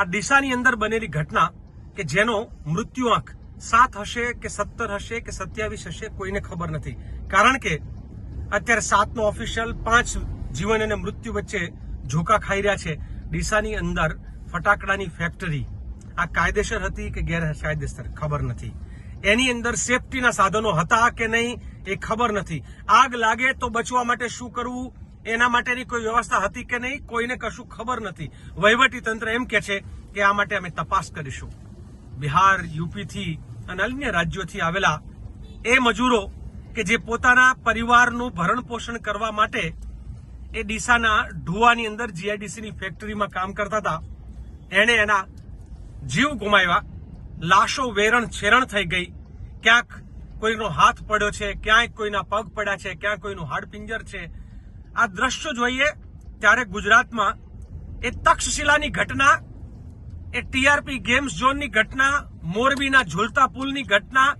આ દિશાની અંદર બનેલી ઘટના કે જેનો મૃત્યુઆંક સાત હશે કે સત્તર હશે કે સત્યાવીસ હશે કોઈને ખબર નથી. કારણ કે અત્યારે સાતનો ઓફિશિયલ પાંચ જીવન અને મૃત્યુ વચ્ચે ઝોકા ખાઈ રહ્યા છે. ડીસાની અંદર ફટાકડાની ફેક્ટરી આ કાયદેસર હતી કે ગેરકાયદેસર ખબર નથી. એની અંદર સેફટીના સાધનો હતા કે નહીં એ ખબર નથી. આગ લાગે તો બચવા માટે શું કરવું? એના માટેની કોઈ વ્યવસ્થા હતી કે નહીં, કોઈને કશું ખબર નથી. વહીવટી તંત્ર એમ કે છે કે આ માટે અમે તપાસ કરીશું. બિહાર, યુપીથી અને અન્ય રાજ્યોથી આવેલા એ મજૂરો કે જે પોતાના પરિવારનું ભરણ પોષણ કરવા માટે એ ડીસાના ઢુવાની અંદર જીઆઈડીસીની ફેક્ટરીમાં કામ કરતા હતા. એણે એના જીવ ગુમાવ્યા. લાશો વેરણ છેરણ થઈ ગઈ. ક્યાંક કોઈનો હાથ પડ્યો છે ક્યાંક કોઈના પગ પડ્યા છે ક્યાંક કોઈનું હાડપિંજર છે. આ દ્રશ્યો જોઈએ ત્યારે ગુજરાતમાં એ તક્ષશિલાની ઘટના, એ ટીઆરપી ગેમ્સ ઝોનની ઘટના, મોરબીના ઝુલતા પુલની ઘટના,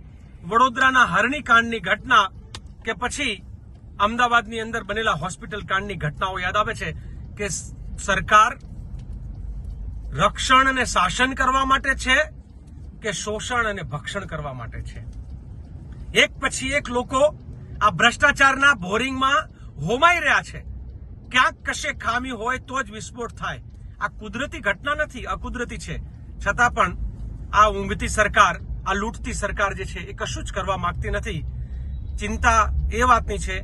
વડોદરાના હરણી કાંડની ઘટના કે પછી અમદાવાદની અંદર બનેલા હોસ્પિટલ કાંડની ઘટનાઓ યાદ આવે છે કે સરકાર રક્ષણ અને શાસન કરવા માટે છે કે શોષણ અને ભક્ષણ કરવા માટે છે? એક પછી એક લોકો આ ભ્રષ્ટાચારના બોરિંગમાં હોમાઈ રહ્યા છે. ક્યાંક કશે ખામી હોય તો જ વિસ્ફોટ થાય. આ કુદરતી ઘટના નથી, અકુદરતી છે. છતાં પણ આ ઊંઘતી સરકાર, આ લૂંટતી સરકાર જે છે એ કશું જ કરવા માંગતી નથી. ચિંતા એ વાતની છે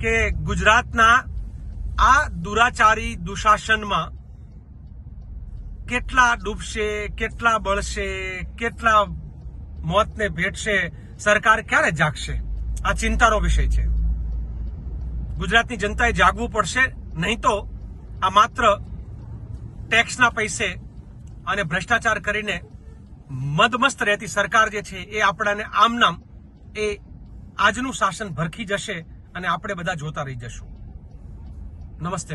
કે ગુજરાતના આ દુરાચારી દુશાસનમાં કેટલા ડૂબશે, કેટલા બળશે, કેટલા મોતને ભેટશે, સરકાર ક્યારે જાગશે? આ ચિંતાનો વિષય છે. ગુજરાતની જનતાએ જાગવું પડશે. નહીં તો આ માત્ર ટેક્સના પૈસે અને ભ્રષ્ટાચાર કરીને મદમસ્ત રહેતી સરકાર જે છે એ આપણાને આમ નામ એ આજનું શાસન ભરખી જશે અને આપણે બધા જોતા રહી જશું. નમસ્તે.